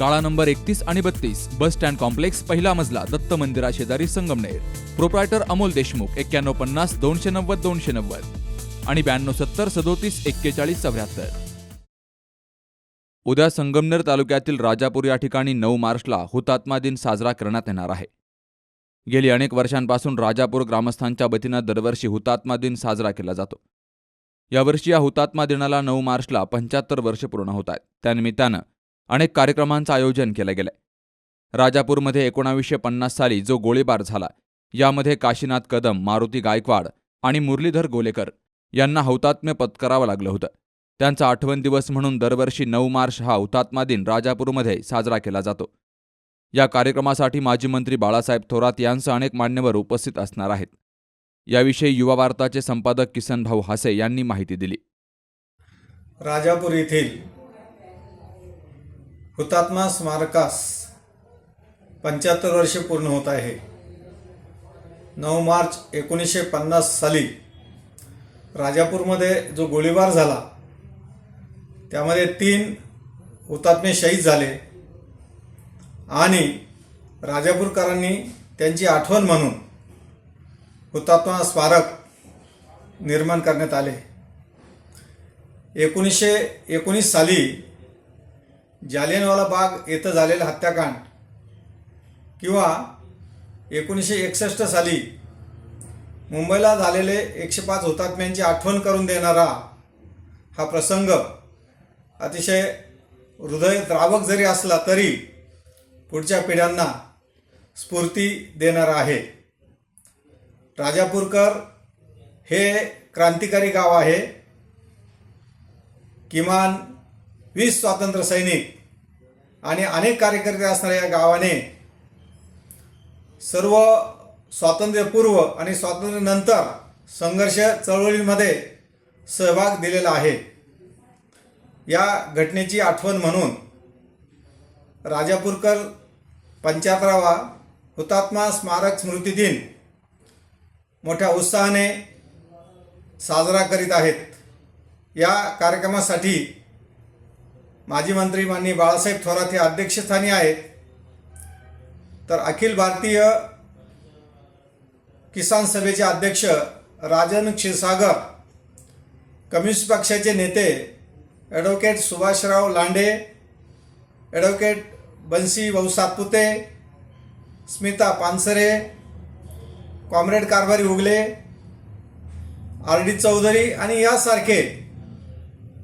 गाळा नंबर एकतीस आणि बत्तीस बस स्टँड कॉम्प्लेक्स पहिला मजला दत्त मंदिरा शेजारी संगमनेर. प्रोप्रायटर अमोल देशमुख एक्क्याण्णव पन्नास दोनशे नव्वद दोनशे नव्वद. आणि ब्याण्णव सत्तर सदोतीस एक्केचाळीस चौऱ्याहत्तर. उद्या संगमनेर तालुक्यातील राजापूर या ठिकाणी नऊ मार्चला हुतात्मा दिन साजरा करण्यात येणार आहे. गेली अनेक वर्षांपासून राजापूर ग्रामस्थांच्या वतीनं दरवर्षी हुतात्मा दिन साजरा केला जातो. यावर्षी या हुतात्मा दिनाला नऊ मार्चला पंच्याहत्तर वर्ष पूर्ण होत आहेत. त्यानिमित्तानं अनेक कार्यक्रमांचं आयोजन केलं गेलंय. राजापूरमध्ये एकोणावीसशे पन्नास साली जो गोळीबार झाला यामध्ये काशीनाथ कदम मारुती गायकवाड आणि मुरलीधर गोलेकर यांना हौतात्म्य पत्करावं लागलं होतं. त्यांचा आठवण दिवस म्हणून दरवर्षी नऊ मार्च हा हुतात्मा दिन राजापूरमध्ये साजरा केला जातो. या कार्यक्रमासाठी माजी मंत्री बाळासाहेब थोरात यांसह अनेक मान्यवर उपस्थित असणार आहेत. याविषयी युवा वार्ताचे संपादक किसन भाऊ हासे यांनी माहिती दिली. राजापूर येथील हुतात्मा स्मारकास पंच्याहत्तर वर्षे पूर्ण होत आहे. नऊ मार्च एकोणीसशे पन्नास साली राजापूरमध्ये जो गोळीबार झाला त्यामध्ये तीन हुतात्मे शहीद झाले आणि राजापूरकरांनी त्यांची आठवण म्हणून हुतात्मा स्मारक निर्माण करण्यात आले. एकोणीसशे एकोणीस साली जालियनवाला बाग येथं झालेलं हत्याकांड किंवा एकोणीसशे एकसष्ट साली मुंबईला झालेले एकशे पाच हुतात्म्यांची आठवण करून देणारा हा प्रसंग अतिशय हृदयद्रावक जरी असला तरी पुढच्या पिढ्यांना स्फूर्ती देणारा आहे. राजापूरकर हे क्रांतिकारी गाव आहे. किमान वीस स्वातंत्र्य सैनिक आणि अनेक कार्यकर्ते असणाऱ्या या गावाने सर्व स्वातंत्र्यपूर्व आणि स्वातंत्र्यानंतर संघर्ष चळवळीमध्ये सहभाग दिलेला आहे. या घटनेची आठवण म्हणून राजापूरकर पंच्याहत्तरावा हुतात्मा स्मारक स्मृती दिन मोठ्या उत्साहाने साजरा करीत आहेत. या कार्यक्रमासाठी माजी मंत्री माननीय बाळासाहेब थोरात हे अध्यक्षस्थानी आहेत. तर अखिल भारतीय किसान सभेचे अध्यक्ष राजन क्षीरसागर कम्युनिस्ट पक्षाचे नेते advocate Subhashrao Lande advocate Bansi Bhau Satpute Smita Pansare comrade Karbhari Ugale R D Chaudhari आणि यासारखे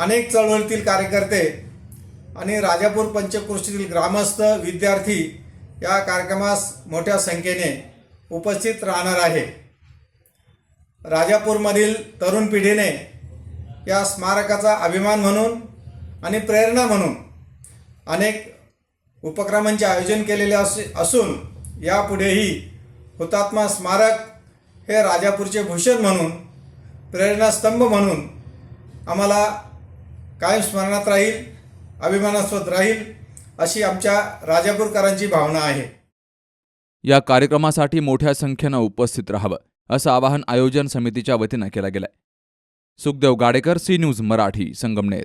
अनेक चळवळीतील कार्यकर्ते आणि राजापूर पंचक्रोशीतील ग्रामस्थ विद्यार्थी या कार्यक्रमास मोठ्या संख्येने उपस्थित राहणार आहे. राजापूरमधील तरुण पिढीने या स्मारकाचा अभिमान म्हणून आणि प्रेरणा म्हणून अनेक उपक्रमांचे आयोजन केलेले अस असून यापुढेही हुतात्मा स्मारक हे राजापूरचे भूषण म्हणून प्रेरणास्तंभ म्हणून आम्हाला कायम स्मरणात राहील. अभिमानास्पद राहील अशी आमच्या राजापूरकरांची भावना आहे. या कार्यक्रमासाठी मोठ्या संख्येनं उपस्थित राहावं असं आवाहन आयोजन समितीच्या वतीनं केलं गेलंय. Sukhdev Gadekar C news Marathi Sangamner.